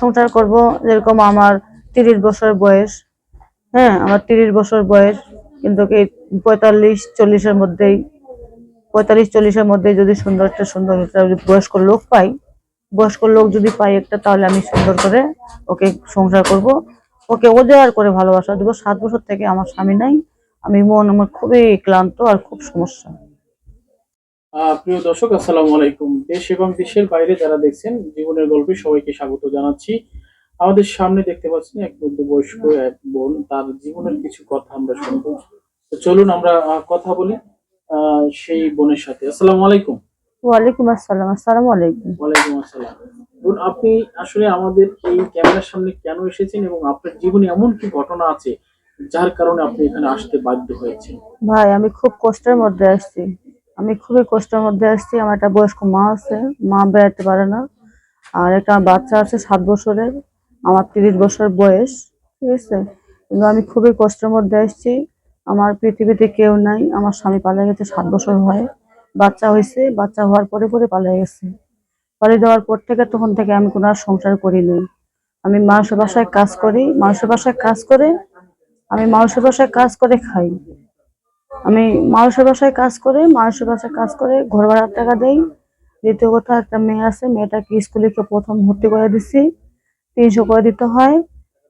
সংসার করব, যেরকম আমার তিরিশ বছর বয়স। হ্যাঁ আমার তিরিশ বছর বয়স, কিন্তু কি পঁয়তাল্লিশ চল্লিশের মধ্যেই, পঁয়তাল্লিশ চল্লিশের মধ্যে যদি সুন্দর একটা সুন্দর একটা বয়স্ক লোক পাই, বয়স্ক লোক যদি পাই একটা, তাহলে আমি সুন্দর করে ওকে সংসার করব। ওকে ওদের করে ভালোবাসা দেবো। সাত বছর থেকে আমার স্বামী নাই, আমি মন আমার খুবই ক্লান্ত আর খুব সমস্যা। প্রিয় দর্শক আসসালামু আলাইকুম। দেশ এবং দেশের বাইরে যারা দেখছেন জীবনের গল্পে সবাইকে স্বাগত জানাচ্ছি। আমাদের সামনে দেখতে পাচ্ছেন এক মধ্যবয়স্ক এক বোন তার জীবনের কিছু কথা আমরা শুনব। তো চলুন আমরা কথা বলি সেই বোনের সাথে। আসসালামু আলাইকুম। ওয়ালাইকুম আসসালাম আসসালামু আলাইকুম। ওয়ালাইকুম আসসালাম। বোন আপনি আসলে আমাদের এই ক্যামেরার সামনে কেন এসেছেন এবং আপনার জীবনে এমন কি ঘটনা আছে যার কারণে আপনি এখানে আসতে বাধ্য হয়েছেন? ভাই আমি খুব কষ্টের মধ্যে আসছি। আমি খুবই কষ্টের মধ্যে আসছি আমার একটা বয়স্ক মা আছে, মা বেড়াতে পারে না। আর একটা বাচ্চা আছে সাত বছরের, আমার তিরিশ বছর বয়স, ঠিক আছে? কিন্তু আমি খুবই কষ্টের মধ্যে আসছি আমার পৃথিবীতে কেউ নাই, আমার স্বামী পালিয়ে গেছে সাত বছর হয়, বাচ্চা হয়েছে, বাচ্চা হওয়ার পরে পরে পালিয়ে গেছে। পালিয়ে যাওয়ার পর থেকে তখন থেকে আমি কোনো আর সংসার করি নাই। আমি মানুষের বাসায় কাজ করি, মানুষের বাসায় কাজ করে, আমি মানুষের বাসায় কাজ করে খাই। আমি মানুষের বাসায় কাজ করে মানুষের বাসায় কাজ করে ঘর ভাড়ার টাকা দেই। দ্বিতীয় কথা একটা মেয়ে আছে মেয়েটাকে স্কুলে প্রথম ভর্তি করে দিছি তিনশো করে দিতে হয়।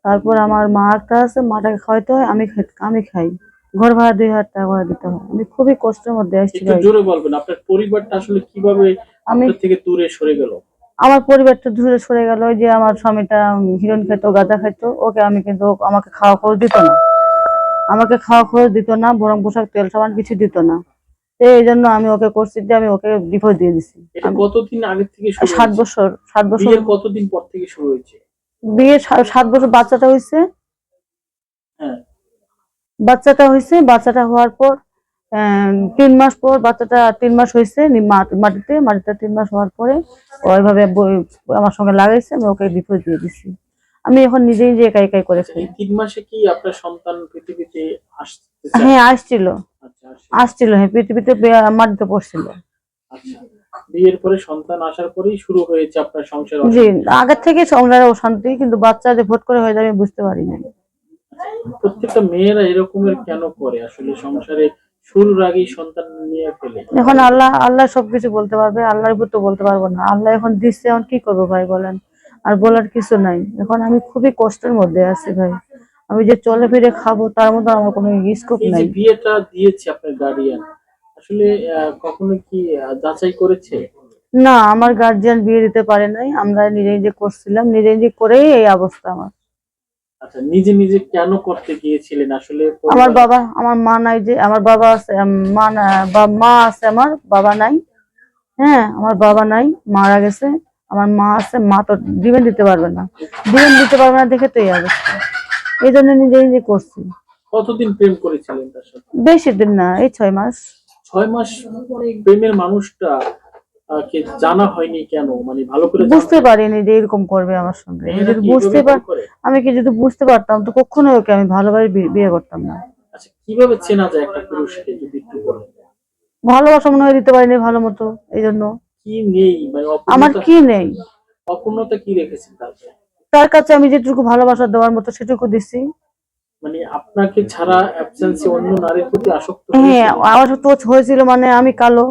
তারপর আমার মা একটা আছে মাটাকে খাওয়াইতে হয় আমি খাই- আমি খাই। ঘর ভাড়া দুই হাজার টাকা করে দিতে হয়। আমি খুবই কষ্টের মধ্যে আসছি। জোরে বলবেন আপনার পরিবারটা আসলে কীভাবে আমি থেকে দূরে সরে গেল? আমার পরিবারটা দূরে সরে গেল ওই যে আমার স্বামীটা হিরণ খেত গাঁজা খেত ওকে আমি কিন্তু আমাকে খাওয়া খরচ দিত না। আমাকে খাওয়া খরচ দিত না বরং পোশাক তেল সাবান কিছু দিত না। এই জন্য আমি ওকে করছি যে আমি ওকে ডিভোর্স দিয়ে দিছি। কতদিন আগে থেকে সাত বছর সাত বছর। কতদিন পর থেকে শুরু হয়েছে? বিয়ে সাত বছর বাচ্চাটা হয়েছে। হ্যাঁ। বাচ্চাটা হয়েছে বাচ্চাটা হওয়ার পর তিন মাস পর বাচ্চাটা তিন মাস হয়েছে মাটিতে মাটিতে তিন মাস হওয়ার পরে ওইভাবে আমার সঙ্গে লাগাইছে আমি ওকে ডিভোর্স দিয়ে দিছি। আমি এখন নিজে নিজে একাই একাই করে আচ্ছা, খাই তিন মাসে কি আপনার সন্তান পৃথিবীতে আসতে হ্যাঁ আসছিল। আচ্ছা আসছিল। হ্যাঁ পৃথিবীতে মাটিতে পড়ছিল। আচ্ছা বিয়ের পরে সন্তান আসার পরেই শুরু হয়েছে আপনার সংসার জি আগের থেকে সংসারে অশান্তি কিন্তু বাচ্চা যে ভোট করে হয়ে যাবে আমি বুঝতে পারি না প্রত্যেকটা মেয়েরা এরকমের কেন করে? আসলে সংসারে শুরুর আগেই সন্তান নিয়ে ফেলে। এখন আল্লাহ আল্লাহ সবকিছু বলতে পারবে আল্লাহর উপর তো বলতে পারব না। আল্লাহ এখন দিচ্ছে এখন কি করব ভাই বলেন? আর বলার কিছু নাই। এখন আমি খুবই কষ্টের মধ্যে আছি ভাই। আমি যে চলে ফিরে খাব তার মধ্যে আমার কোনো স্কোপ নাই। বিয়েটা দিয়েছে আপনার গার্ডিয়ান আসলে কখনো কি যাচাই করেছে? না আমার গার্জিয়ান বিয়ে দিতে পারে নাই। আমরা নিজে নিজে করছিলাম নিজে নিজে করেই এই অবস্থা আমার। আচ্ছা নিজে নিজে কেন করতে গিয়েছিলেন? আসলে আমার বাবা আমার মা নাই যে আমার বাবা আছে মা মা আছে আমার বাবা নাই। হ্যাঁ আমার বাবা নাই মারা গেছে। আমার মা আছে মা তো দিবেন দিতে পারবে না। দিবেন দিতে পারবে না দেখে তো এই অবস্থা। এই জন্য নিজে নিজে করছি। কতদিন প্রেম করেছিলেন তার সাথে? বেশি দিন না এই ছয় মাস। ছয় মাস প্রেমের মানুষটা কে জানা হয়নি কেন? মানে ভালো করে বুঝতে পারিনি যে এরকম করবে আমার সঙ্গে। যদি বুঝতে পার আমি কি যদি বুঝতে পারতাম তো ওকে আমি ভালোভাবে বিয়ে করতাম না। আচ্ছা কীভাবে চেনা যায় একটা পুরুষকে যদি একটু বলেন? ভালোবাসা মনে হয় দিতে পারিনি ভালো মতো এই জন্য। কি নেই? মানে আমার কি নেই? অপূর্ণতা কি রেখেছেন তার কাছে আমি যেটুকু ভালোবাসা দেওয়ার মতো সেটুকু দিছি। মানে আপনাকে ছাড়া অ্যাবসেন্সে অন্য নারীর প্রতি আসক্ত হ্যাঁ? আমার হয়েছিল মানে আমি কালো।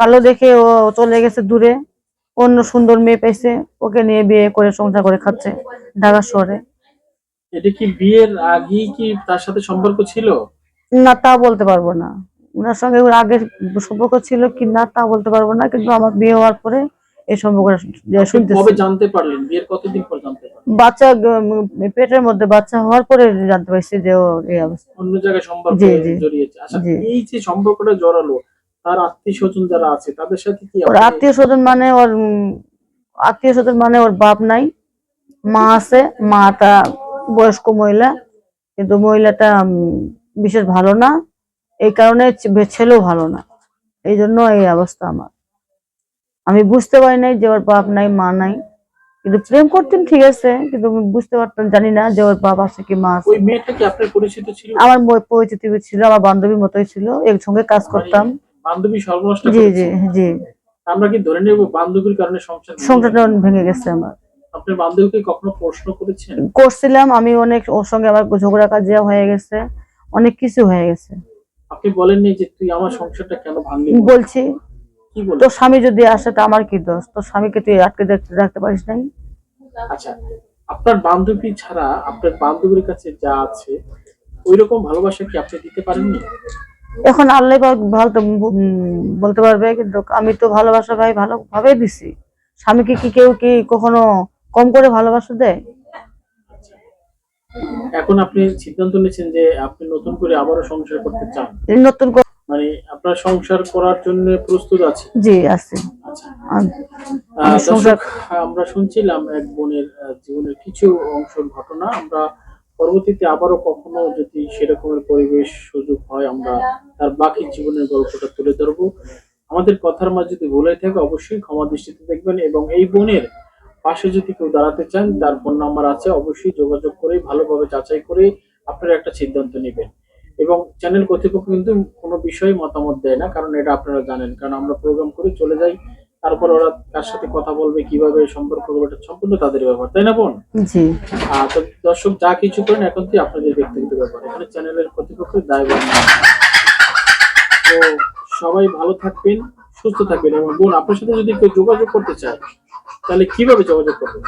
কালো দেখে ও চলে গেছে দূরে। অন্য সুন্দর মেয়ে পেয়েছে। ওকে নিয়ে বিয়ে করে সংসার করে খাচ্ছে ঢাকা শহরে। এটা কি বিয়ের আগেই কি তার সাথে সম্পর্ক ছিল? না তা বলতে পারব না। ওনার সঙ্গে ওর আগের সম্পর্ক ছিল কি না তা বলতে পারব না কিন্তু আমার বিয়ে হওয়ার পরে এই সম্পর্কটা শুনতেছি। কবে জানতে পারলেন? বিয়ের কতদিন পর জানতে পারলেন? বাচ্চা পেটের মধ্যে বাচ্চা হওয়ার পরে জানতে পারছি যে এই অবস্থা। অন্য জায়গায় সম্পর্ক। জড়িয়েছে। আচ্ছা এই যে সম্পর্কটা জড়ালো তার আত্মীয় স্বজন যারা আছে তাদের সাথে কি ওর আত্মীয় স্বজন মানে ওর আত্মীয় স্বজন মানে ওর বাপ নাই। মা আছে মাটা বয়স্ক মহিলা কিন্তু মহিলাটা বিশেষ ভালো না। এই কারণে ছেলেও ভালো না। এই জন্য এই অবস্থা আমার। আমি বুঝতে পারি নাই যে ওর বাপ নাই মা নাই। কিন্তু প্রেম করতেন ঠিক আছে কিন্তু আমি বুঝতে পারতাম জানি না যে ওর বাপ আছে কি মা আছে। ওই মেয়েটা কি আপনার পরিচিত ছিল? আমার পরিচিতি ছিল আমার বান্ধবীর মতোই ছিল একসঙ্গে কাজ করতাম। বান্ধবী সর্বনষ্ট জি জি জি। আমরা কি ধরে নেব বান্ধবীর কারণে সংসার ভেঙে সংসারটা ভেঙে গেছে আমার। গেছে? আপনার বান্ধবীকে কখনো প্রশ্ন করেছেন? করছিলাম আমি অনেক ওর সঙ্গে আমার ঝগড়া কাজিয়া হয়ে গেছে অনেক কিছু হয়ে গেছে। আপনি বলেননি যে তুই আমার সংসারটা কেন ভাঙলি? বলছি তোর স্বামী যদি আসে তা আমার কি দোষ? তোর স্বামীকে তুই আটকে রাখতে রাখতে পারিস নাই? আচ্ছা আপনার বান্ধবী ছাড়া আপনার বান্ধবীর কাছে যা আছে ওই রকম ভালোবাসা কি আপনি দিতে পারেননি? এখন আল্লাহ ভালো বলতে পারবে কিন্তু আমি তো ভালোবাসা ভাই ভালোভাবে দিছি। স্বামীকে কি কেউ কি কখনো কম করে ভালোবাসা দেয়? এখন আপনি সিদ্ধান্ত নিয়েছেন যে আপনি নতুন করে আবারও সংসার করতে চান। নতুন মানে আপনার সংসার করার জন্য প্রস্তুত আছে? জি আছে। আচ্ছা। আমরা শুনছিলাম এক বোনের জীবনের কিছু অংশের ঘটনা। আমরা পরবর্তীতে আবারও কখনো যদি সেরকমের পরিবেশ সুযোগ হয় আমরা তার বাকি জীবনের গল্পটা তুলে ধরবো। আমাদের কথার মাঝে যদি ভুলে থাকে অবশ্যই ক্ষমা দৃষ্টিতে দেখবেন এবং এই বোনের পাশে যদি কেউ দাঁড়াতে চান তার ফোন নাম্বার আছে অবশ্যই যোগাযোগ করে ভালোভাবে যাচাই করে আপনারা একটা সিদ্ধান্ত নেবেন। এবং চ্যানেল কর্তৃপক্ষ কিন্তু কোনো বিষয়ে মতামত দেয় না কারণ এটা আপনারা জানেন। কারণ আমরা প্রোগ্রাম করে চলে যাই তারপর ওরা কার সাথে কথা বলবে কীভাবে সম্পর্ক করবে এটা সম্পূর্ণ তাদের ব্যাপার তাই না বোন? জি। তো দর্শক যা কিছু করেন এখন তুই আপনাদের ব্যক্তিগত ব্যাপার। এখানে চ্যানেলের কর্তৃপক্ষের দায়ভার। তো সবাই ভালো থাকবেন সুস্থ থাকবেন। এবং বোন আপনার সাথে যদি কেউ যোগাযোগ করতে চায় তাহলে কীভাবে যোগাযোগ করবে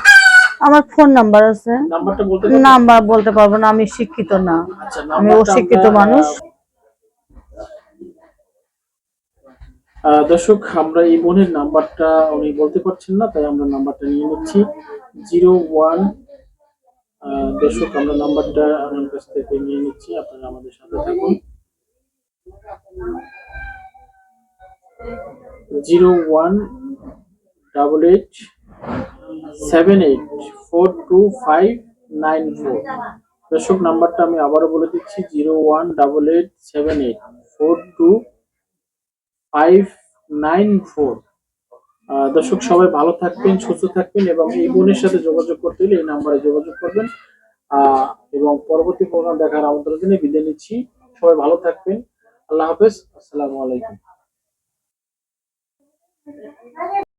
আমার ফোন নাম্বার আছে। নাম্বারটা বলতে পারবেন? নাম্বার বলতে পারব না আমি শিক্ষিত না। আচ্ছা আমি অশিক্ষিত মানুষ। দর্শক আমরা এই বোনের নাম্বারটা উনি বলতে পারছেন না তাই আমরা নাম্বারটা নিয়ে নিচ্ছি। জিরো ওয়ান দর্শক আমরা নাম্বারটা আমার কাছ থেকে নিয়ে নিচ্ছি আপনারা আমাদের সাথে থাকুন। Zero one double eight seven eight four two five nine four দর্শক, নাম্বারটা আমি আবারও বলে দিচ্ছি zero one double eight seven eight four two five nine four দর্শক, সবাই ভালো থাকবেন, সুস্থ থাকবেন এবং এই বোনের সাথে যোগাযোগ করতে হলে এই নাম্বারে যোগাযোগ করবেন। এবং পরবর্তী প্রোগ্রাম দেখার আমন্ত্রণ জন্য বিদায় নিচ্ছি। সবাই ভালো থাকবেন। আল্লাহ হাফেজ। আসসালামু আলাইকুম।